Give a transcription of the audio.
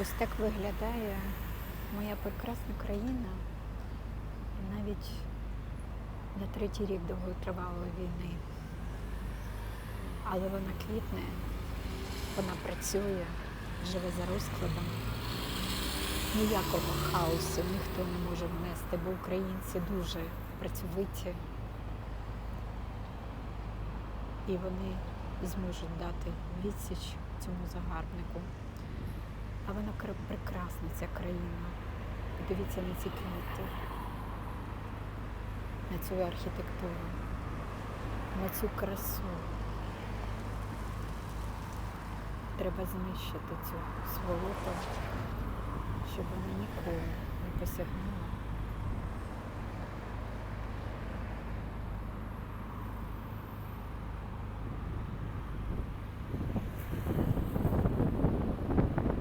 Ось так виглядає моя прекрасна країна навіть на третій рік довготривалої війни. Але вона квітне, вона працює, живе за розкладом. Ніякого хаосу ніхто не може внести, бо українці дуже працьовиті. І вони зможуть дати відсіч цьому загарбнику. А вона прекрасна, ця країна. Подивіться на ці квіти, на цю архітектуру, на цю красу. Треба знищити цю сволоту, щоб вона ніколи не посягнула